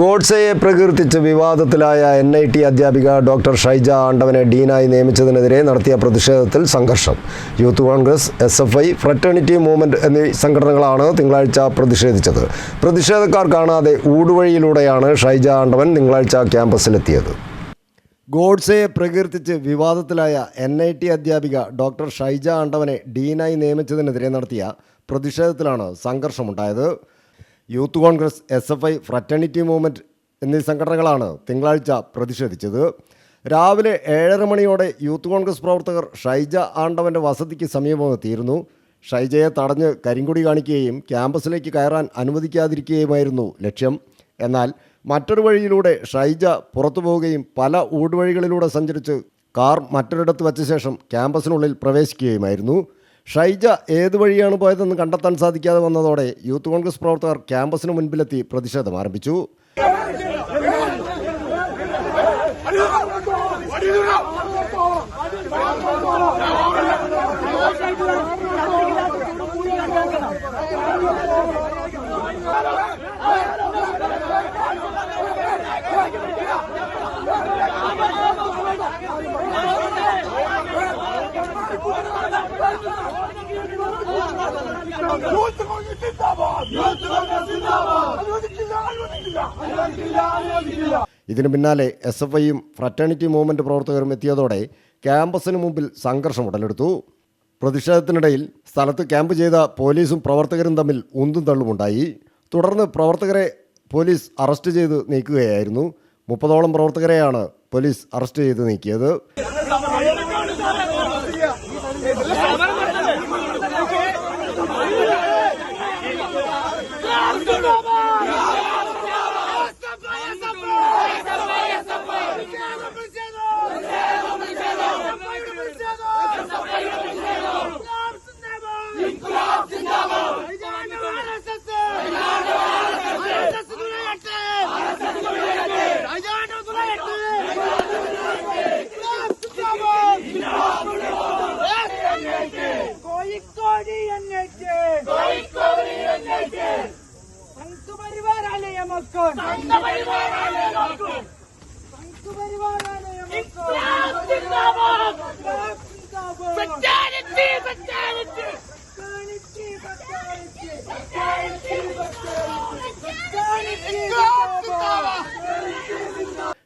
ഗോഡ്സെയെ പ്രകീർത്തിച്ച് വിവാദത്തിലായ N I T അധ്യാപിക ഡോക്ടർ ഷൈജ ആണ്ടവനെ ഡീനായി നിയമിച്ചതിനെതിരെ നടത്തിയ പ്രതിഷേധത്തിൽ സംഘർഷം. Youth Congress S F I Fraternity Movement എന്നീ സംഘടനകളാണ് തിങ്കളാഴ്ച പ്രതിഷേധിച്ചത്. പ്രതിഷേധക്കാർ കാണാതെ ഊടുവഴിയിലൂടെയാണ് ഷൈജ ആണ്ടവൻ തിങ്കളാഴ്ച ക്യാമ്പസിലെത്തിയത്. ഗോഡ്സെയെ പ്രകീർത്തിച്ച് വിവാദത്തിലായ എൻ ഐ ടി അധ്യാപിക ഡോക്ടർ ഷൈജ ആണ്ടവനെ ഡീനായി നിയമിച്ചതിനെതിരെ നടത്തിയ പ്രതിഷേധത്തിലാണ് സംഘർഷമുണ്ടായത്. Youth Congress S F I Fraternity Movement എന്നീ സംഘടനകളാണ് തിങ്കളാഴ്ച പ്രതിഷേധിച്ചത്. രാവിലെ ഏഴര മണിയോടെ യൂത്ത് കോൺഗ്രസ് പ്രവർത്തകർ ഷൈജ ആണ്ടവന്റെ വസതിക്ക് സമീപമെത്തിയിരുന്നു. ഷൈജയെ തടഞ്ഞ് കരിങ്കൊടി കാണിക്കുകയും ക്യാമ്പസിലേക്ക് കയറാൻ അനുവദിക്കാതിരിക്കുകയുമായിരുന്നു ലക്ഷ്യം. എന്നാൽ മറ്റൊരു വഴിയിലൂടെ ഷൈജ പുറത്തു പോവുകയും പല ഊടുവഴികളിലൂടെ സഞ്ചരിച്ച് കാർ മറ്റൊരിടത്ത് വച്ച ശേഷം ക്യാമ്പസിനുള്ളിൽ പ്രവേശിക്കുകയുമായിരുന്നു. ഷൈജ ഏത് വഴിയാണ് പോയതെന്ന് കണ്ടെത്താൻ സാധിക്കാതെ വന്നതോടെ യൂത്ത് കോൺഗ്രസ് പ്രവർത്തകർ ക്യാമ്പസിന് മുൻപിലെത്തി പ്രതിഷേധം ആരംഭിച്ചു. യൂത്ത് കോൺഗ്രസ് സിന്ദാബാദ് യൂത്ത് കോൺഗ്രസ് സിന്ദാബാദ് അനുവദിക്കില്ല അനുവദിക്കില്ല അനുവദിക്കില്ല അനുവദിക്കില്ല ഇതിനു പിന്നാലെ എസ് എഫ് ഐയും ഫ്രറ്റേണിറ്റി മൂവ്മെന്റ് പ്രവർത്തകരും എത്തിയതോടെ ക്യാമ്പസിന് മുമ്പിൽ സംഘർഷം ഉടലെടുത്തു പ്രതിഷേധത്തിനിടയിൽ സ്ഥലത്ത് ക്യാമ്പ് ചെയ്ത പോലീസും പ്രവർത്തകരും തമ്മിൽ ഉന്തും തള്ളുമുണ്ടായി തുടർന്ന് പ്രവർത്തകരെ പോലീസ് അറസ്റ്റ് ചെയ്ത് നീക്കുകയായിരുന്നു മുപ്പതോളം പ്രവർത്തകരെയാണ് പോലീസ് അറസ്റ്റ് ചെയ്ത് നീക്കിയത് കോഴിക്കോട് എന്നേറ്റ്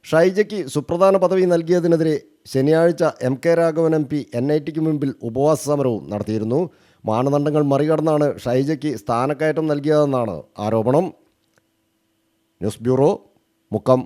ഷൈജയ്ക്ക് സുപ്രധാന പദവി നൽകിയതിനെതിരെ ശനിയാഴ്ച M K Raghavan M P N I tick മുൻപിൽ ഉപവാസ സമരവും നടത്തിയിരുന്നു. മാനദണ്ഡങ്ങൾ മറികടന്നാണ് ഷൈജയ്ക്ക് സ്ഥാനക്കയറ്റം നൽകിയതെന്നാണ് ആരോപണം. News bureau Mukkam.